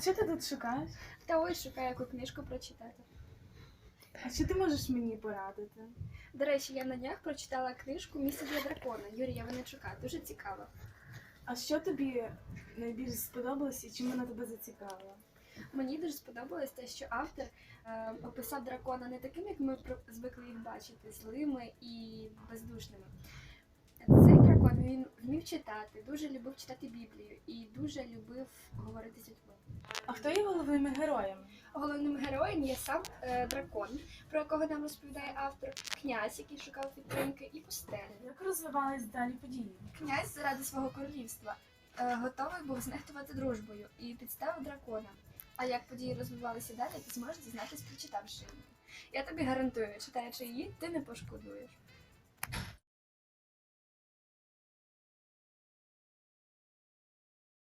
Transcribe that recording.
що ти тут шукаєш? Та ось шукаю яку книжку прочитати. А що ти можеш мені порадити? До речі, я на днях прочитала книжку Місце для дракона Юрія Венечука. Дуже цікаво. А що тобі найбільше сподобалось і чим вона тебе зацікавила? Мені дуже сподобалось те, що автор е, описав дракона не таким, як ми звикли їх бачити, злими і бездушними. Вмів читати, дуже любив читати Біблію і дуже любив говорити з людьми. А хто є головними героями? Головним героєм є сам е, дракон, про якого нам розповідає автор, князь, який шукав підтримки, і пустеля. Як розвивались далі події? Князь заради свого королівства е, готовий був знехтувати дружбою і підставив дракона. А як події розвивалися далі, ти зможеш дізнатись, прочитавши її. Я тобі гарантую, читаючи її, ти не пошкодуєш.